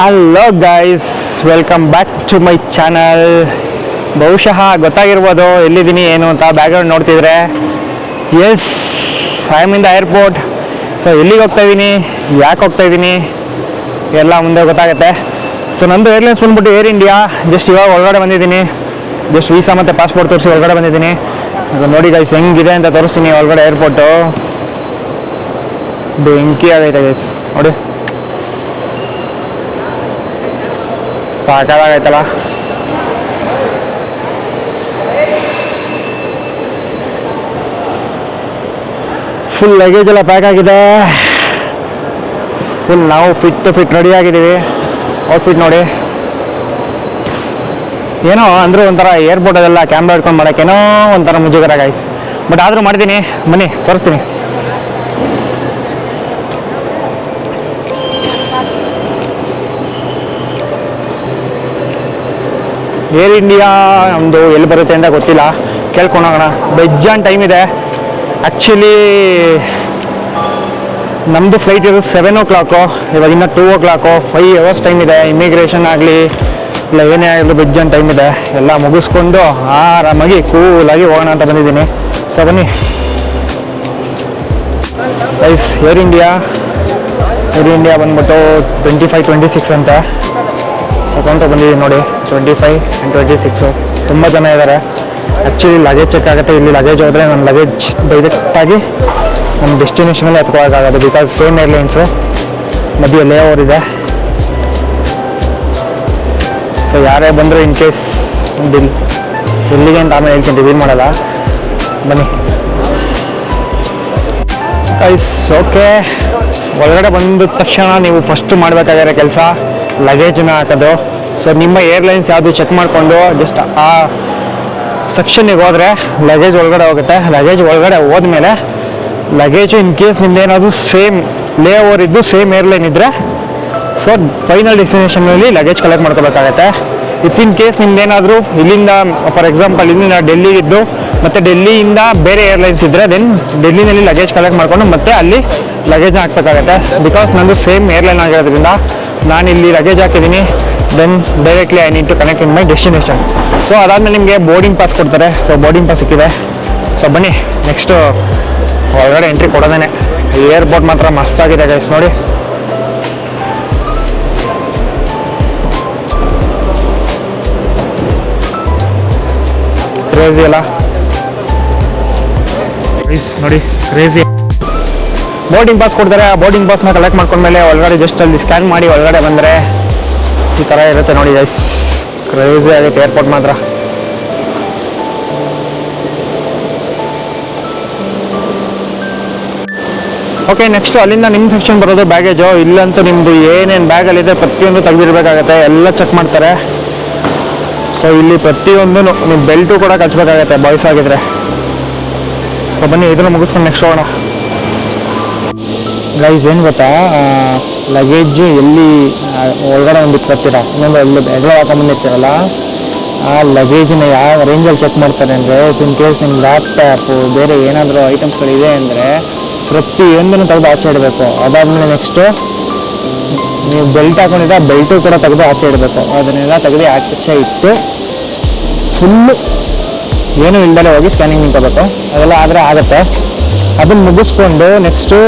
Hello guys welcome back to my channel ಬಹುಶಃ ಗೊತ್ತಾಗಿರ್ಬೋದು ಎಲ್ಲಿದ್ದೀನಿ, ಏನು ಅಂತ ಬ್ಯಾಕ್ಗ್ರೌಂಡ್ ನೋಡ್ತಿದ್ರೆ. Yes I am in the airport so ಎಲ್ಲಿಗೆ ಹೋಗ್ತಾ ಇದ್ದೀನಿ? ಯಾಕೆ ಹೋಗ್ತಾ ಇದ್ದೀನಿ? ಎಲ್ಲ ಮುಂದೆ ಗೊತ್ತಾಗುತ್ತೆ. ಸೊ ನಂದು ಏರ್ಲೈನ್ಸ್ ಬಂದ್ಬಿಟ್ಟು ಏರ್ ಇಂಡಿಯಾ ಜಸ್ಟ್ ಇವಾಗ ಒಳಗಡೆ ಬಂದಿದ್ದೀನಿ. ಜಸ್ಟ್ ವೀಸಾ ಮತ್ತು ಪಾಸ್ಪೋರ್ಟ್ ತೋರಿಸಿ ಒಳಗಡೆ ಬಂದಿದ್ದೀನಿ. ನೋಡಿ ಗೈಸ್ ಹೆಂಗಿದೆ ಅಂತ ತೋರಿಸ್ತೀನಿ ಒಳಗಡೆ ಏರ್ಪೋರ್ಟು ಬೆಂಕಿ ಆಗೈತೆ ಗೈಸ್ ನೋಡಿ. ಸಾಕಾಗೈತಲ್ಲ. ಫುಲ್ ಲಗೇಜ್ ಎಲ್ಲ ಪ್ಯಾಕ್ ಆಗಿದೆ. ಫುಲ್ ನಾವು ಫಿಟ್ ಫಿಟ್ ರೆಡಿ ಆಗಿದ್ದೀವಿ. ಔಟ್ಫಿಟ್ ನೋಡಿ. ಏನೋ ಅಂದರೂ ಒಂಥರ ಏರ್ಪೋರ್ಟಲ್ಲೆಲ್ಲ ಕ್ಯಾಮ್ರಾ ಹಿಡ್ಕೊಂಡು ಮಾಡೋಕ್ಕೇನೋ ಒಂಥರ ಮುಜುಗರ ಗೈಸ್ ಬಟ್ ಆದರೂ ಮಾಡ್ತೀನಿ. ಬನ್ನಿ, ತೋರಿಸ್ತೀನಿ. ಏರ್ ಇಂಡಿಯಾ ನಮ್ಮದು ಎಲ್ಲಿ ಬರುತ್ತೆ ಅಂತ ಗೊತ್ತಿಲ್ಲ. ಕೇಳ್ಕೊಂಡೋಗೋಣ. ಬೆಜ್ಜಾನ್ ಟೈಮ್ ಇದೆ. ಆ್ಯಕ್ಚುಲಿ ನಮ್ಮದು ಫ್ಲೈಟ್ ಇರೋದು ಸೆವೆನ್ ಓ ಕ್ಲಾಕು ಇವಾಗ ಇನ್ನೂ two o'clock five hours time ಇದೆ. ಇಮಿಗ್ರೇಷನ್ ಆಗಲಿ, ಇಲ್ಲ ಏನೇ ಆಗಲಿ ಬೆಜ್ಜಾನ್ ಟೈಮ್ ಇದೆ. ಎಲ್ಲ ಮುಗಿಸ್ಕೊಂಡು ಆರಾಮಾಗಿ ಕೂಲಾಗಿ ಹೋಗೋಣ ಅಂತ ಬಂದಿದ್ದೀನಿ. ಸೊ ಬನ್ನಿ. ಐಸ್ ಏರ್ ಇಂಡಿಯಾ ಏರ್ ಇಂಡಿಯಾ ಬಂದ್ಬಿಟ್ಟು ಟ್ವೆಂಟಿ ಫೈವ್ ಟ್ವೆಂಟಿ ಸಿಕ್ಸ್ ಅಂತ. ತಗೊಂತ ಬಂದಿದ್ದೀವಿ ನೋಡಿ. Twenty five and twenty six ತುಂಬ ಜನ ಇದ್ದಾರೆ ಆ್ಯಕ್ಚುಲಿ ಲಗೇಜ್ ಚೆಕ್ ಆಗುತ್ತೆ. ಇಲ್ಲಿ ಲಗೇಜ್ ಹೋದರೆ ನನ್ನ ಲಗೇಜ್ ಡೈರೆಕ್ಟಾಗಿ ನಮ್ಮ ಡೆಸ್ಟಿನೇಷನಲ್ಲಿ ಎತ್ಕೊಳ್ಳೋಕ್ಕಾಗೋದು ಬಿಕಾಸ್ ಸೇಮ್ ಏರ್ಲೈನ್ಸು ಮಧ್ಯೆ ಓವರ್ ಇದೆ. ಸೊ ಯಾರೇ ಬಂದರೂ ಇನ್ ಕೇಸ್ ಬಿಲ್ ಎಲ್ಲಿಗೆ ಅಂತ ಆಮೇಲೆ ಹೇಳ್ತೀನಿ ರಿವೀಲ್ ಮಾಡಲ್ಲ. ಬನ್ನಿ. ಐಸ್ ಓಕೆ ಒಳಗಡೆ ಬಂದ ತಕ್ಷಣ ನೀವು ಫಸ್ಟ್ ಮಾಡಬೇಕಾಗಿರೋ ಕೆಲಸ ಲಗೇಜನ್ನ ಹಾಕೋದು. ಸೊ ನಿಮ್ಮ ಏರ್ಲೈನ್ಸ್ ಯಾವುದು ಚೆಕ್ ಮಾಡಿಕೊಂಡು ಜಸ್ಟ್ ಆ ಸೆಕ್ಷನ್ನಿಗೆ ಹೋದರೆ ಲಗೇಜ್ ಒಳಗಡೆ ಹೋಗುತ್ತೆ. ಲಗೇಜ್ ಒಳಗಡೆ ಹೋದ್ಮೇಲೆ ಲಗೇಜು ಇನ್ ಕೇಸ್ ನಿಮ್ದೇನಾದರೂ ಸೇಮ್ ಲೇ ಓವರ್ ಇದ್ದು ಸೇಮ್ ಏರ್ಲೈನ್ ಇದ್ದರೆ ಸೊ ಫೈನಲ್ ಡೆಸ್ಟಿನೇಷನಲ್ಲಿ ಲಗೇಜ್ ಕಲೆಕ್ಟ್ ಮಾಡ್ಕೋಬೇಕಾಗತ್ತೆ. ಇಫ್ ಇನ್ ಕೇಸ್ ನಿಮ್ದೇನಾದರೂ ಇಲ್ಲಿಂದ ಫಾರ್ ಎಕ್ಸಾಂಪಲ್ ಇಲ್ಲಿಂದ ಡೆಲ್ಲಿಗಿದ್ದು ಮತ್ತು ಡೆಲ್ಲಿಯಿಂದ ಬೇರೆ ಏರ್ಲೈನ್ಸ್ ಇದ್ದರೆ ದೆನ್ ಡೆಲ್ಲಿನಲ್ಲಿ ಲಗೇಜ್ ಕಲೆಕ್ಟ್ ಮಾಡಿಕೊಂಡು ಮತ್ತೆ ಅಲ್ಲಿ ಲಗೇಜ್ನ ಹಾಕ್ಬೇಕಾಗತ್ತೆ. ಬಿಕಾಸ್ ನಂದು ಸೇಮ್ ಏರ್ಲೈನ್ ಆಗಿರೋದ್ರಿಂದ ನಾನು ಇಲ್ಲಿ ಲಗೇಜ್ ಹಾಕಿದ್ದೀನಿ. Then directly I need to connect in my destination so ಅದಾದಮೇಲೆ ನಿಮಗೆ ಬೋರ್ಡಿಂಗ್ ಪಾಸ್ ಕೊಡ್ತಾರೆ. ಸೊ ಬೋರ್ಡಿಂಗ್ ಪಾಸ್ ಸಿಕ್ಕಿದೆ. ಸೊ ಬನ್ನಿ ನೆಕ್ಸ್ಟು ಒಳಗಡೆ ಎಂಟ್ರಿ ಕೊಡೋದೇನೆ. ಏರ್ಪೋರ್ಟ್ ಮಾತ್ರ ಮಸ್ತಾಗಿದೆ ಗೈಸ್ ನೋಡಿ. ಕ್ರೇಜಿ ಅಲ್ಲ? ನೋಡಿ ಕ್ರೇಜಿ ಬೋರ್ಡಿಂಗ್ ಪಾಸ್ ಕೊಡ್ತಾರೆ. ಆ ಬೋರ್ಡಿಂಗ್ ಪಾಸ್ನ ಕಲೆಕ್ಟ್ ಮಾಡ್ಕೊಂಡ್ಮೇಲೆ ಒಳಗಡೆ ಜಸ್ಟ್ ಅಲ್ಲಿ ಸ್ಕ್ಯಾನ್ ಮಾಡಿ ಒಳಗಡೆ ಬಂದರೆ ಈ ಥರ ಇರುತ್ತೆ ನೋಡಿ ಜೈಸ್ ಕ್ರೇಜಿ ಆಗುತ್ತೆ ಏರ್ಪೋರ್ಟ್ ಮಾತ್ರ. ಓಕೆ ನೆಕ್ಸ್ಟ್ ಅಲ್ಲಿಂದ ನಿಮ್ಮ ಸೆಕ್ಷನ್ ಬರೋದು ಬ್ಯಾಗೇಜು ಇಲ್ಲಂತೂ ನಿಮ್ಮದು ಏನೇನು ಬ್ಯಾಗಲ್ಲಿದೆ ಪ್ರತಿಯೊಂದು ತೆಗೆದಿರ್ಬೇಕಾಗತ್ತೆ. ಎಲ್ಲ ಚೆಕ್ ಮಾಡ್ತಾರೆ. ಸೊ ಇಲ್ಲಿ ಪ್ರತಿಯೊಂದು ನಿಮ್ಮ ಬೆಲ್ಟು ಕೂಡ ಕಚ್ಬೇಕಾಗತ್ತೆ ಬಾಯ್ಸ್ ಆಗಿದ್ರೆ ಸೊ ಬನ್ನಿ ಇದನ್ನು ಮುಗಿಸ್ಕೊಂಡು ನೆಕ್ಸ್ಟ್ ಹೋಗೋಣ. ಗೈಸ್ ಏನು ಗೊತ್ತಾ? ಲಗೇಜು ಎಲ್ಲಿ ಒಳಗಡೆ ಒಂದು ಇಟ್ಕೊತೀರ? ಇನ್ನೊಂದು ಅಲ್ಲಿ ಎಗಲ ಹಾಕೊಂಬಂದಿರ್ತೀರಲ್ಲ ಆ ಲಗೇಜನ್ನ ಯಾವ ರೇಂಜಲ್ಲಿ ಚೆಕ್ ಮಾಡ್ತಾರೆ ಅಂದರೆ ಇನ್ ಕೇಸ್ ನಿಮ್ಮ ಲ್ಯಾಪ್ಟಾಪು ಬೇರೆ ಏನಾದರೂ ಐಟಮ್ಸ್ಗಳಿದೆ ಅಂದರೆ ಪ್ರತಿಯೊಂದನ್ನು ತೆಗೆದು ಆಚೆ ಇಡಬೇಕು. ಅದಾದಮೇಲೆ ನೆಕ್ಸ್ಟು ನೀವು ಬೆಲ್ಟ್ ಹಾಕೊಂಡಿದ್ರೆ ಆ ಬೆಲ್ಟು ಕೂಡ ತೆಗೆದು ಆಚೆ ಇಡಬೇಕು. ಅದನ್ನೆಲ್ಲ ತೆಗೆದು ಆಚೆ ಇಟ್ಟು ಫುಲ್ಲು ಏನೂ ಇಲ್ದಲೇ ಹೋಗಿ ಸ್ಕ್ಯಾನಿಂಗ್ ನಿಂತ್ಕೋಬೇಕು. ಅದೆಲ್ಲ ಆದರೆ ಆಗುತ್ತೆ. ಅದನ್ನು ಮುಗಿಸ್ಕೊಂಡು ನೆಕ್ಸ್ಟು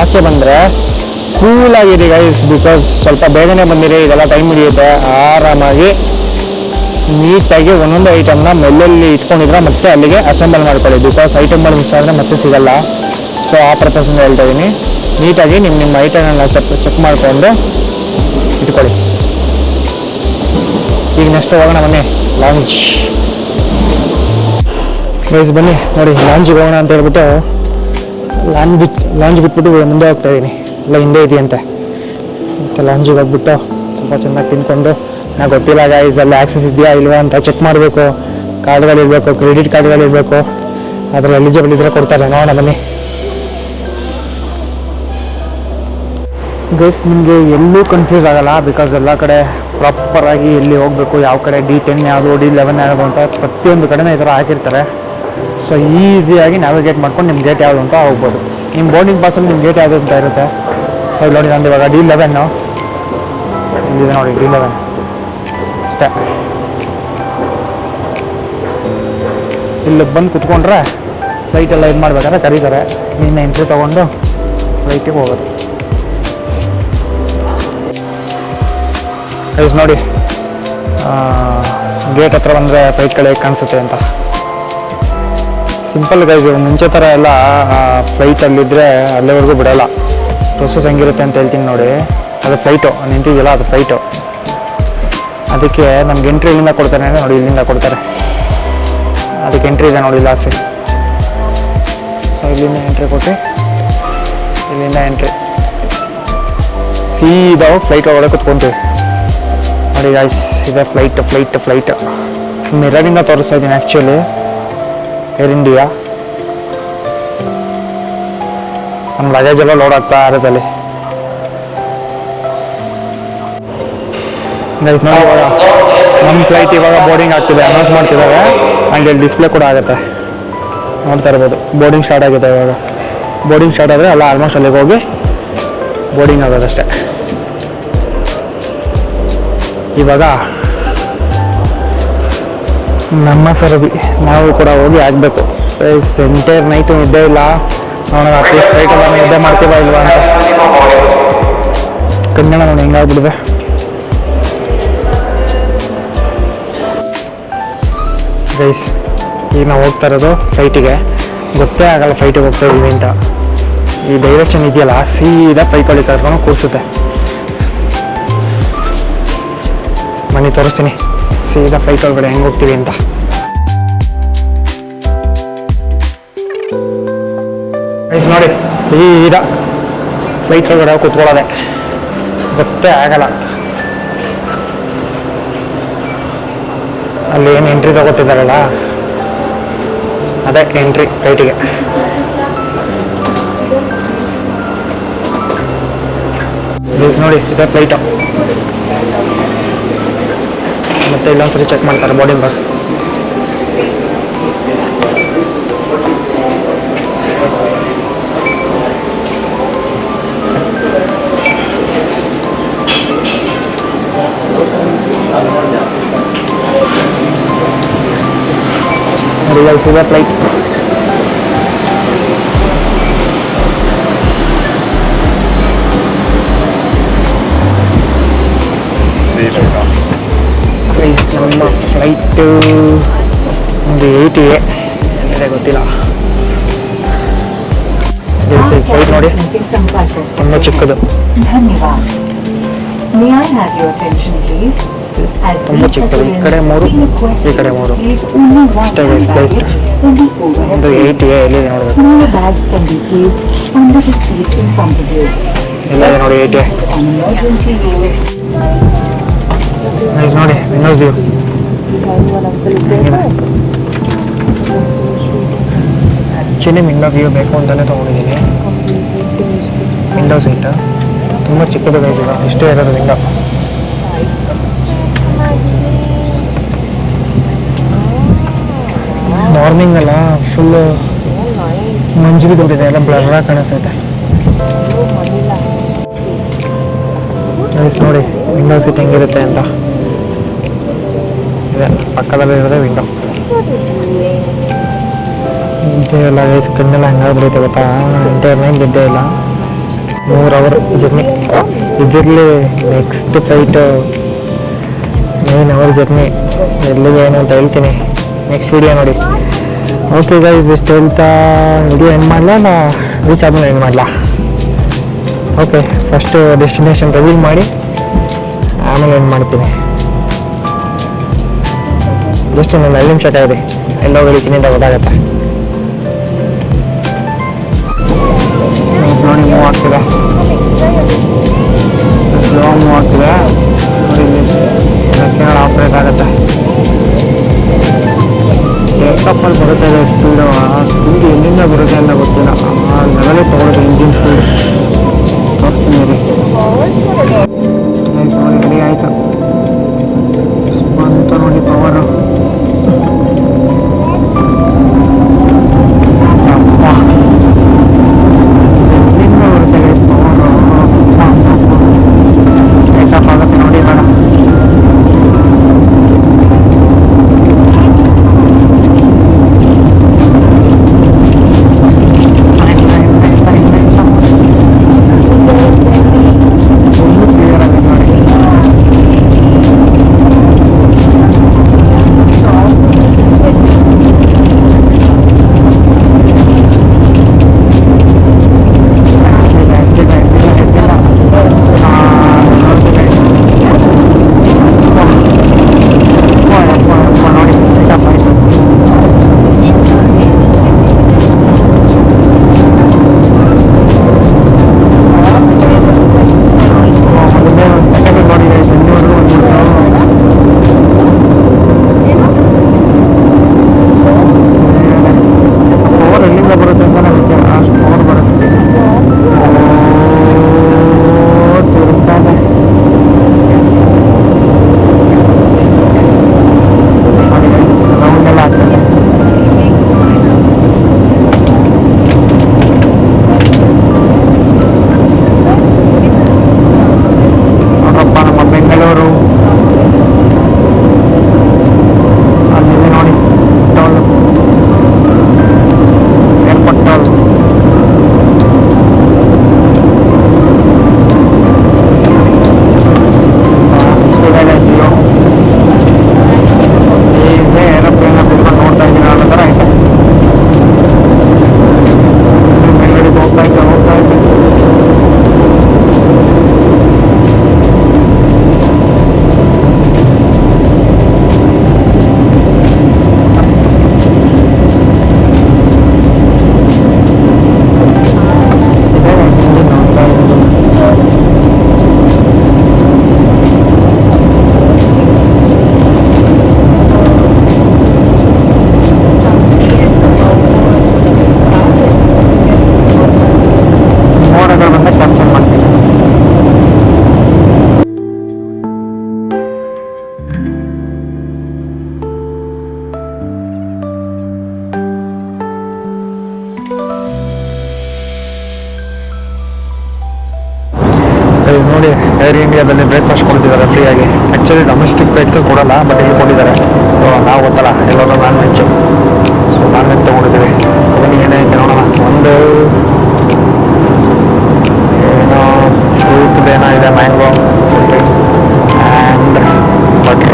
ಆಚೆ ಬಂದರೆ ಕೂಲಾಗಿದೆ ಗೈಸ್ ಬಿಕಾಸ್ ಸ್ವಲ್ಪ ಬೇಗನೆ ಬಂದಿರಿ, ಇದೆಲ್ಲ ಟೈಮ್ ಹಿಡಿಯುತ್ತೆ. ಆರಾಮಾಗಿ ನೀಟಾಗಿ ಒಂದೊಂದು ಐಟಮ್ನ ಮೆಲ್ಲಲ್ಲಿ ಇಟ್ಕೊಂಡಿದ್ರೆ ಮತ್ತೆ ಅಲ್ಲಿಗೆ ಅಸೆಂಬಲ್ ಮಾಡ್ಕೊಳ್ಳಿ. ಬಿಕಾಸ್ ಐಟಮ್ಗಳು ಮಿಸ್ ಆದರೆ ಮತ್ತೆ ಸಿಗಲ್ಲ. ಸೊ ಆ ಪರ್ಪಸ್ಸಿಂದ ಹೇಳ್ತಾ ಇದ್ದೀನಿ ನೀಟಾಗಿ ನಿಮ್ಮ ನಿಮ್ಮ ಐಟಮ್ನ ಚೆಕ್ ಚೆಕ್ ಮಾಡಿಕೊಂಡು ಇಟ್ಕೊಳ್ಳಿ. ಈಗ ನೆಕ್ಸ್ಟ್ ಹೋಗೋಣ, ಬನ್ನಿ. ಲಾಂಚ್ ಗೈಸ್ ಬನ್ನಿ. ನೋಡಿ ಲಾಂಚಿಗೆ ಹೋಗೋಣ ಅಂತ ಹೇಳ್ಬಿಟ್ಟು ಲಾಂಚ್ ಬಿಟ್ಟು ಲಾಂಜ್ ಬಿಟ್ಬಿಟ್ಟು ಮುಂದೆ ಹೋಗ್ತಾ ಇದ್ದೀನಿ ಇಲ್ಲ ಹಿಂದೆ ಇದೆಯಂತೆ ಮತ್ತು ಲಾಂಜಿಗೆ ಹೋಗ್ಬಿಟ್ಟು ಸ್ವಲ್ಪ ಚೆನ್ನಾಗಿ ತಿನ್ಕೊಂಡು. ನನಗೆ ಗೊತ್ತಿಲ್ಲ ಗೈಸ್ ಅಲ್ಲಿ ಆಕ್ಸಸ್ ಇದೆಯಾ ಇಲ್ವಾ ಅಂತ ಚೆಕ್ ಮಾಡಬೇಕು. ಕಾರ್ಡ್ಗಳಿರಬೇಕು ಕ್ರೆಡಿಟ್ ಕಾರ್ಡ್ಗಳಿರಬೇಕು ಅದರಲ್ಲಿ ಎಲಿಜಿಬಲ್ ಇದ್ದರೆ ಕೊಡ್ತಾರೆ. ನೋಡೋಣ, ಬನ್ನಿ. ಗೈಸ್ ನಿಮಗೆ ಎಲ್ಲೂ ಕನ್ಫ್ಯೂಸ್ ಆಗಲ್ಲ ಬಿಕಾಸ್ ಎಲ್ಲ ಕಡೆ ಪ್ರಾಪರಾಗಿ ಎಲ್ಲಿ ಹೋಗಬೇಕು, ಯಾವ ಕಡೆ ಡಿ ಟೆನ್ ಯಾವುದು ಡಿ ಲೆವೆನ್ ಯಾವುದು ಅಂತ ಪ್ರತಿಯೊಂದು ಕಡೆನೇ ಈ ಥರ ಹಾಕಿರ್ತಾರೆ. ಸೊ ಈಸಿಯಾಗಿ ನ್ಯಾವಿಗೇಟ್ ಮಾಡ್ಕೊಂಡು ನಿಮ್ಮ ಗೇಟ್ ಯಾವುದು ಅಂತ ಹೋಗ್ಬೋದು. ನಿಮ್ಮ ಬೋರ್ಡಿಂಗ್ ಪಾಸಲ್ಲಿ ನಿಮ್ಮ ಗೇಟ್ ಯಾವುದು ಅಂತ ಇರುತ್ತೆ? ಸೊ ಇಲ್ಲಿ ನೋಡಿ ನಂದು ಇವಾಗ ಡಿ ಲೆವೆನ್ನು ಇಲ್ಲಿದೆ ನೋಡಿ ಡಿ ಲೆವೆನ್ ಅಷ್ಟೇ. ಇಲ್ಲಿ ಬಂದು ಕುತ್ಕೊಂಡ್ರೆ ಫ್ಲೈಟೆಲ್ಲ ಇದು ಮಾಡ್ಬೇಕಾದ್ರೆ ಕರೀತಾರೆ. ನಿನ್ನೆ ಎಂಟ್ರಿ ತೊಗೊಂಡು ಫ್ಲೈಟಿಗೆ ಹೋಗೋದು. ನೋಡಿ. ಗೇಟ್ ಹತ್ರ ಬಂದರೆ ಫ್ಲೈಟ್ ಕಡೆ ಕಾಣಿಸುತ್ತೆ ಅಂತ. ಸಿಂಪಲ್ ಗೈಸ್ ಮುಂಚೆ ಥರ ಎಲ್ಲ ಫ್ಲೈಟಲ್ಲಿದ್ದರೆ ಅಲ್ಲಿವರೆಗೂ ಬಿಡೋಲ್ಲ. ಪ್ರೊಸೆಸ್ ಹೆಂಗಿರುತ್ತೆ ಅಂತ ಹೇಳ್ತೀನಿ ನೋಡಿ. ಅದು ಫ್ಲೈಟು ನಿಂತಿದೆಯಲ್ಲ, ಅದು ಫ್ಲೈಟು ಅದಕ್ಕೆ ನಮ್ಗೆ ಎಂಟ್ರಿ ಇಲ್ಲಿಂದ ಕೊಡ್ತಾರೆ ಅಂದರೆ ನೋಡಿ, ಇಲ್ಲಿಂದ ಕೊಡ್ತಾರೆ. ಅದಕ್ಕೆ ಎಂಟ್ರಿ ಇದೆ ನೋಡಿ ಲಾಸಿ ಸೊ ಇಲ್ಲಿಂದ ಎಂಟ್ರಿ ಕೊಟ್ಟು, ಇಲ್ಲಿಂದ ಎಂಟ್ರಿ ಸೀದಾ ಫ್ಲೈಟ್ ಒಳಗೆ ಕುತ್ಕೊಂತೀವಿ. ನೋಡಿ ಗಾಯ್ಸ್ ಇದೆ ಫ್ಲೈಟ್ ಫ್ಲೈಟ್ ಫ್ಲೈಟ್ ಮಿರರಿಂದ ತೋರಿಸ್ತಾ ಇದ್ದೀನಿ ಆ್ಯಕ್ಚುಲಿ ಏರ್ ಇಂಡಿಯಾ ನಮ್ಮ ಲಗೇಜ್ ಎಲ್ಲ ಲೋಡ್ ಆಗ್ತಾ ಇರುತ್ತೆ ಅಲ್ಲಿ ಗೈಸ್ ನೋಡಿ ಇವಾಗ ನಮ್ಮ ಫ್ಲೈಟ್ ಇವಾಗ ಬೋರ್ಡಿಂಗ್ ಆಗ್ತಿದೆ. ಅನೌನ್ಸ್ ಮಾಡ್ತಿದ್ದಾರೆ. ಹಂಗೆ ಡಿಸ್ಪ್ಲೇ ಕೂಡ ಆಗುತ್ತೆ. ನೋಡ್ತಾ ಇರ್ಬೋದು. ಬೋರ್ಡಿಂಗ್ ಸ್ಟಾರ್ಟ್ ಆಗಿದೆ ಇವಾಗ. ಬೋರ್ಡಿಂಗ್ ಸ್ಟಾರ್ಟ್ ಆದರೆ ಎಲ್ಲ ಆಲ್ಮೋಸ್ಟ್ ಅಲ್ಲಿಗೆ ಹೋಗಿ ಬೋರ್ಡಿಂಗ್ ಆಗೋದಷ್ಟೇ. ಇವಾಗ ನಮ್ಮ ಸರದಿ. ನಾವು ಕೂಡ ಹೋಗಿ ಆಗಬೇಕು. ಎಂಟೈರ್ ನೈಟು ನಿದ್ದೆ ಇಲ್ಲ. ನೋಡೋಣ ಅಟ್ಲೀಸ್ಟ್ ಫ್ಲೈಟಲ್ಲ ನಿದ್ದೆ ಮಾಡ್ತೀವ ಇಲ್ವಾ ಅಂತ. ಕನ್ನಡ ನಾನು ಹೆಂಗಾಗ್ಬಿಡಿದೆ ಗೈಸ್ ಈಗ ನಾವು ಹೋಗ್ತಾ ಇರೋದು ಫ್ಲೈಟಿಗೆ ಗೊತ್ತೇ ಆಗಲ್ಲ ಫ್ಲೈಟಿಗೆ ಹೋಗ್ತಾ ಇದೀವಿ ಅಂತ. ಈ ಡೈರೆಕ್ಷನ್ ಇದೆಯಲ್ಲ, ಸೀದಾ ಒಳಗೆ ಕರ್ಕೊಂಡು ಕೂರಿಸುತ್ತೆ. ಮನೆ ತೋರಿಸ್ತೀನಿ. ಸೀದಾ ಫ್ಲೈಟ್ ಒಳಗಡೆ ಹೆಂಗೆ ಹೋಗ್ತೀವಿ ಅಂತ. ಗೈಸ್ ನೋಡಿ, ಸೀದಾ ಫ್ಲೈಟ್ ಒಳಗಡೆ ಕೂತ್ಕೊಳ್ಳೋದೆ. ಗೊತ್ತೇ ಆಗಲ್ಲ. ಅಲ್ಲಿ ಏನು ಎಂಟ್ರಿ ತಗೋತಿದ್ದಾರಲ್ಲ? ಅದೇ ಎಂಟ್ರಿ ಫ್ಲೈಟಿಗೆ ನೋಡಿ, ಇದೇ ಫ್ಲೈಟು ಮತ್ತೆ ಇಲ್ಲೊಂದ್ಸರಿ ಚೆಕ್ ಮಾಡ್ತಾರೆ ಬೋರ್ಡಿಂಗ್ ಬಸ್ ರಿಯಲ್ಸ್ ಇದೆ ಫ್ಲೈಟ್ ಗೈಸ್ ನಮ್ಮ ಫ್ಲೈಟು ಒಂದು ಏಯ್ಟಿಗೆ ಇದೆ ಗೊತ್ತಿಲ್ಲ ಫ್ಲೈಟ್ ನೋಡಿ ತುಂಬ ಚಿಕ್ಕದು ತುಂಬ ಚಿಕ್ಕದು ಈ ಕಡೆ ಮೂರು ಈ ಕಡೆ ಮೂರು ಅಷ್ಟೇ ಒಂದು ಏಯ್ಟಿಗೆ ಎಲ್ಲಿದೆ ನೋಡಬೇಕು ಎಲ್ಲ ನೋಡಿ ಏಯ್ಟಿಗೆ ನೈಸ್ ನೋಡಿ windows view actually window view ಬೇಕು ಅಂತಲೇ ತೊಗೊಂಡಿದ್ದೀನಿ. ವಿಂಡೋ ಸೀಟ್ ತುಂಬ ಚಿಕ್ಕದು ಗೈಸ್ ಈಗ ಇಷ್ಟೇ ಇರೋದು ವಿಂಡೋ ಮಾರ್ನಿಂಗ್ ಅಲ್ಲ ಫುಲ್ಲು ಮಂಜು ಬಿದ್ದಿದೆ. ಎಲ್ಲ ಬ್ಲರ್ ಕಾಣಿಸ್ತೈತೆ. ನೋಡಿ ವಿಂಡೋ ಸೀಟ್ ಹೆಂಗಿರುತ್ತೆ ಅಂತ. ಇದೆ. ಪಕ್ಕದಲ್ಲಿ ಇರೋದೇ ವಿಂಡೋ ನಿದ್ದೆ ಇಲ್ಲ ಗೈಸ್ ಕಣ್ಣೆಲ್ಲ ಹಂಗಾಗ್ಬಿಡುತ್ತೆ ಗೊತ್ತಾ? ಮೈಂಡ್ ನಿದ್ದೆ ಇಲ್ಲ. ಮೂರು ಅವರ್ ಜರ್ನಿ ಇದರಲ್ಲಿ next flight nine hour journey ಎಲ್ಲಿಗೆ ಏನು ಅಂತ ಹೇಳ್ತೀನಿ. ನೆಕ್ಸ್ಟ್ ವಿಡಿಯೋ ನೋಡಿ. ಓಕೆ ಗೈಸ್ ಇಷ್ಟು ಹೇಳ್ತಾ ವಿಡಿಯೋ ಎಂಡ್ ಮಾಡಲ? ನಾ ರೀಚ್ ಆದ್ಮೇಲೆ ಎಂಡ್ ಮಾಡಲ? ಓಕೆ ಫಸ್ಟು ಡೆಸ್ಟಿನೇಷನ್ ರಿವೀಲ್ ಮಾಡಿ, ಆಮೇಲೆ ಎಂಡ್ ಮಾಡ್ತೀನಿ. ಜಸ್ಟ್ ಇನ್ನೊಂದು ಐದು ನಿಮಿಷ ಕಾಯಿದೆ ಎಲ್ಲೋ ಬೆಳಿಗ್ಗಿನಿಂದ ಗೊತ್ತಾಗತ್ತೆ. ನೋಡಿ ಮೂವ್ ಆಗ್ತಿದೆ ಆಗುತ್ತೆ. ಬರುತ್ತೆ ಇದೆ ಸ್ಪೀಡು ಆ ಸ್ಪೀಡ್ ಎಲ್ಲಿಂದ ಬರುತ್ತೆ ಅಂತ ಗೊತ್ತಿಲ್ಲ. ಆ ಲೆವೆಲೇ ತೊಗೊಳುತ್ತೆ ಇಂಜಿನ್ ಸ್ಪೀಡ್ ತೋರಿಸ್ತೀನಿ ರೀ ನೋಡಿ ರೆಡಿ ಆಯಿತು. ನೋಡಿ ಪವರು ನೋಡಿ ಏರ್ ಇಂಡಿಯಾದಲ್ಲಿ ಬ್ರೇಕ್ಫಾಸ್ಟ್ ಕೊಡ್ತಿದ್ದಾರೆ ಫ್ರೀಯಾಗಿ ಆ್ಯಕ್ಚುಲಿ ಡೊಮೆಸ್ಟಿಕ್ ಫ್ಲೈಟ್ಸು ಕೊಡಲ್ಲ ಬಟ್ ಇಲ್ಲಿ ಕೊಟ್ಟಿದ್ದಾರೆ. ಸೊ ನಾವು ಗೊತ್ತಲ್ಲ, ಎಲ್ಲರೂ non veg so non veg ತೊಗೊಂಡಿದ್ದೀವಿ. ಸೊ ಬನ್ನಿ ಏನೈತೆ ನೋಡೋಣ. ಒಂದು, ಏನೋ ಫ್ರೂಟ್ ಏನೋ ಇದೆ ಮ್ಯಾಂಗೋ ಆ್ಯಂಡ್ ಬಟ್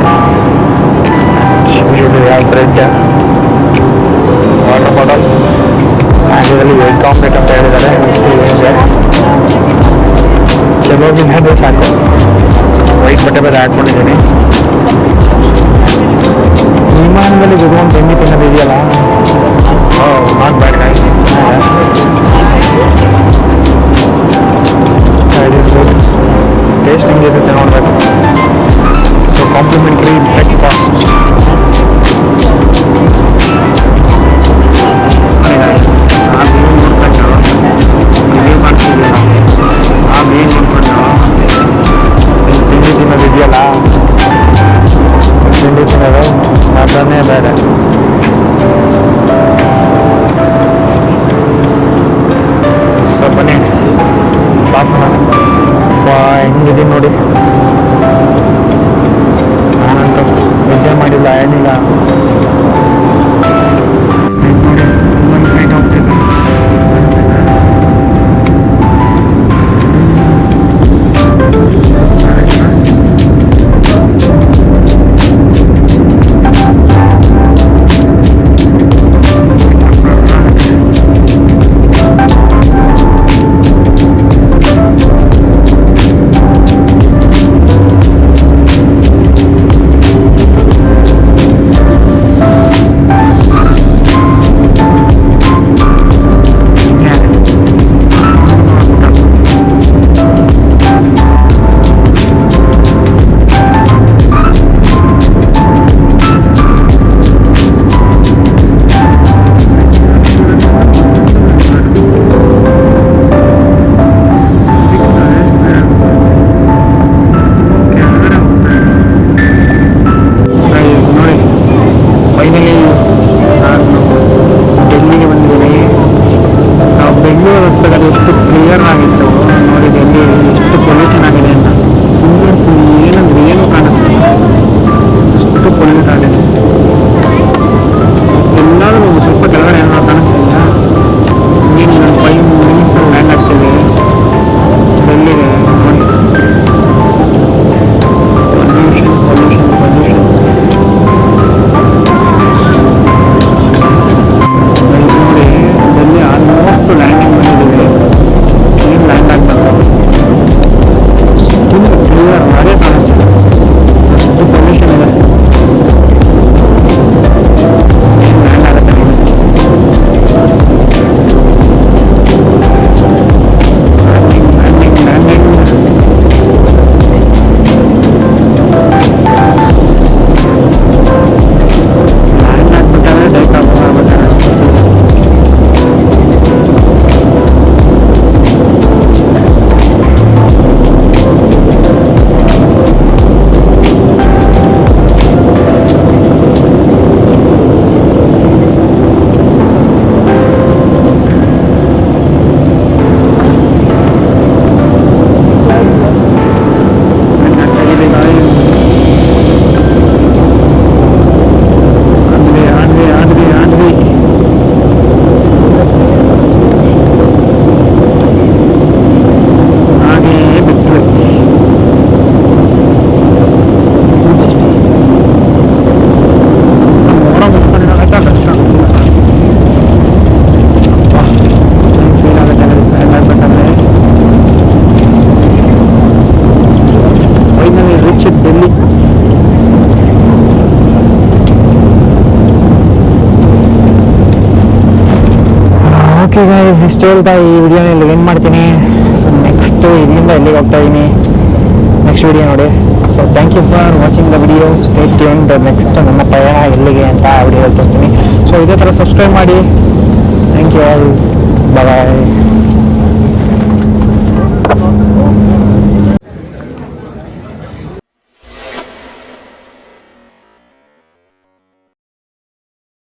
ಯಾವ ಬ್ರೆಡ್ ವಾಟರ್ ಬಾಟಲ್ ಆ್ಯಂಡ್ ಇದರಲ್ಲಿ ಎಗ್ ಆಮ್ಲೆಟ್ ಅಂತ ಹೇಳಿದ್ದಾರೆ ಮಿಕ್ಸಿ ಇದೆ ಚಲೋ ಬಿಂದ್ರೆ ಸಾಕು ವೈಟ್ ಬಟ್ಟೆ ಬೇರೆ ಹಾಕ್ಕೊಂಡಿದ್ದೀನಿ ವಿಮಾನದಲ್ಲಿ ಕುತ್ಕೊಂಡು ಬೆಣ್ಣೆ ತಿನ್ನೋದು ಇದೆಯಲ್ಲ ಓಕೆ ಇಷ್ಟು ಹೇಳ್ತಾ ಈ ವಿಡಿಯೋನ ಇಲ್ಲಿ ಏನು ಮಾಡ್ತೀನಿ. ಸೊ ನೆಕ್ಸ್ಟು ಇಲ್ಲಿಂದ ಎಲ್ಲಿಗೆ ಹೋಗ್ತಾ ನೆಕ್ಸ್ಟ್ ವಿಡಿಯೋ ನೋಡಿ. So thank you for watching the video state and next ನನ್ನ ಪ್ರಯಾಣ ಎಲ್ಲಿಗೆ ಅಂತ ವಿಡಿಯೋ ತೋರಿಸ್ತೀನಿ. ಸೊ ಇದೇ ಥರ ಸಬ್ಸ್ಕ್ರೈಬ್ ಮಾಡಿ. Thank you all bye